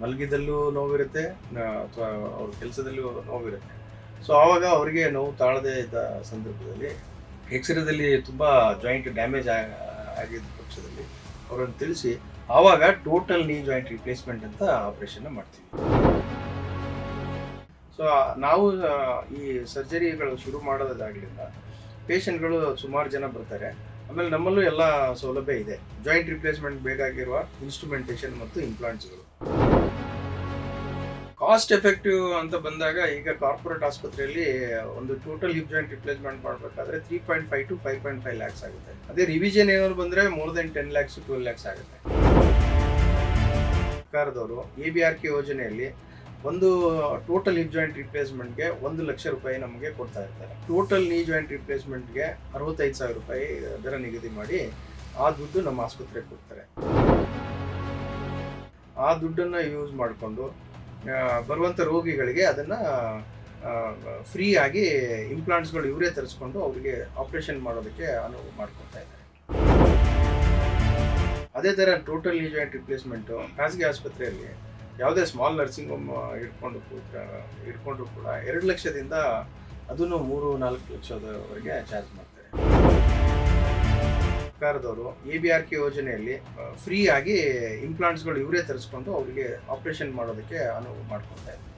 ಮಲಗಿದಲ್ಲೂ ನೋವಿರುತ್ತೆ ಅಥವಾ ಅವ್ರ ಕೆಲಸದಲ್ಲೂ ನೋವಿರುತ್ತೆ. ಸೊ ಆವಾಗ ಅವರಿಗೆ ನೋವು ತಾಳದೇ ಇದ್ದ ಸಂದರ್ಭದಲ್ಲಿ, ಎಕ್ಸ್ರೇದಲ್ಲಿ ತುಂಬ ಜಾಯಿಂಟ್ ಡ್ಯಾಮೇಜ್ ಆಗಿದ್ದ ಪಕ್ಷದಲ್ಲಿ ಅವರನ್ನು ತಿಳಿಸಿ, ಆವಾಗ ಟೋಟಲ್ ನೀ ಜಾಯಿಂಟ್ ರಿಪ್ಲೇಸ್ಮೆಂಟ್ ಅಂತ ಆಪರೇಷನ್ ಮಾಡ್ತೀವಿ. ಸೊ ನಾವು ಈ ಸರ್ಜರಿಗಳು ಶುರು ಮಾಡೋದಾಗಲಿಲ್ಲ ಪೇಷಂಟ್ಗಳು ಸುಮಾರು ಜನ ಬರ್ತಾರೆ. ಆಮೇಲೆ ನಮ್ಮಲ್ಲೂ ಎಲ್ಲ ಸೌಲಭ್ಯ ಇದೆ. ಜಾಯಿಂಟ್ ರಿಪ್ಲೇಸ್ಮೆಂಟ್ ಬೇಕಾಗಿರುವ ಇನ್ಸ್ಟ್ರುಮೆಂಟೇಷನ್ ಮತ್ತು ಇಂಪ್ಲಾಂಟ್ಸ್ಗಳು. ಕಾಸ್ಟ್ ಎಫೆಕ್ಟಿವ್ ಅಂತ ಬಂದಾಗ ಈಗ ಕಾರ್ಪೊರೇಟ್ ಆಸ್ಪತ್ರೆಯಲ್ಲಿ ಒಂದು ಟೋಟಲ್ ಹಿಪ್ ಜಾಯಿಂಟ್ ರಿಪ್ಲೇಸ್ಮೆಂಟ್ ಮಾಡಬೇಕಾದ್ರೆ three point five to five point five lakhs ಆಗುತ್ತೆ. ಅದೇ ರಿವಿಷನ್ ಏನಾದ್ರು ಬಂದರೆ more then ten lakhs twelve lakhs ಆಗುತ್ತೆ. ಸರ್ಕಾರದವರು ಎ ಬಿ ಆರ್ ಕೆ ಯೋಜನೆಯಲ್ಲಿ ಒಂದು ಟೋಟಲ್ ಹಿಪ್ ಜಾಯಿಂಟ್ ರಿಪ್ಲೇಸ್ಮೆಂಟ್ಗೆ ಒಂದು ಲಕ್ಷ ರೂಪಾಯಿ ನಮಗೆ ಕೊಡ್ತಾ ಇರ್ತಾರೆ ಟೋಟಲ್ ನೀ ಜಾಯಿಂಟ್ ರಿಪ್ಲೇಸ್ಮೆಂಟ್ಗೆ ಅರವತ್ತೈದು ಸಾವಿರ ರೂಪಾಯಿ ದರ ನಿಗದಿ ಮಾಡಿ ಆ ದುಡ್ಡು ನಮ್ಮ ಆಸ್ಪತ್ರೆಗೆ ಕೊಡ್ತಾರೆ. ಆ ದುಡ್ಡನ್ನು ಯೂಸ್ ಮಾಡಿಕೊಂಡು ಬರುವಂಥ ರೋಗಿಗಳಿಗೆ ಅದನ್ನು ಫ್ರೀ ಆಗಿ ಇಂಪ್ಲಾಂಟ್ಸ್ಗಳು ಇವರೇ ತರಿಸ್ಕೊಂಡು ಅವರಿಗೆ ಆಪರೇಷನ್ ಮಾಡೋದಕ್ಕೆ ಅನುವು ಮಾಡ್ಕೊತಾ ಇದ್ದಾರೆ. ಅದೇ ಥರ ಟೋಟಲ್ ನೀ ಜಾಯಿಂಟ್ ರಿಪ್ಲೇಸ್ಮೆಂಟು ಖಾಸಗಿ ಆಸ್ಪತ್ರೆಯಲ್ಲಿ ಯಾವುದೇ ಸ್ಮಾಲ್ ನರ್ಸಿಂಗ್ ಹೋಮ್ ಇಟ್ಕೊಂಡು ಇಟ್ಕೊಂಡ್ರೂ ಇಟ್ಕೊಂಡ್ರು ಕೂಡ ಎರಡು ಲಕ್ಷದಿಂದ ಅದನ್ನು ಮೂರು ನಾಲ್ಕು ಲಕ್ಷದವರೆಗೆ ಚಾರ್ಜ್ ಮಾಡ್ತಾರೆ. ಸರ್ಕಾರದವರು ಎ ಬಿ ಆರ್ ಕೆ ಯೋಜನೆಯಲ್ಲಿ ಫ್ರೀ ಆಗಿ ಇಂಪ್ಲಾಂಟ್ಸ್ಗಳು ಇವರೇ ತರಿಸ್ಕೊಂಡು ಅವರಿಗೆ ಆಪರೇಷನ್ ಮಾಡೋದಕ್ಕೆ ಅನುವು ಮಾಡ್ಕೊತಾ ಇದ್ದಾರೆ.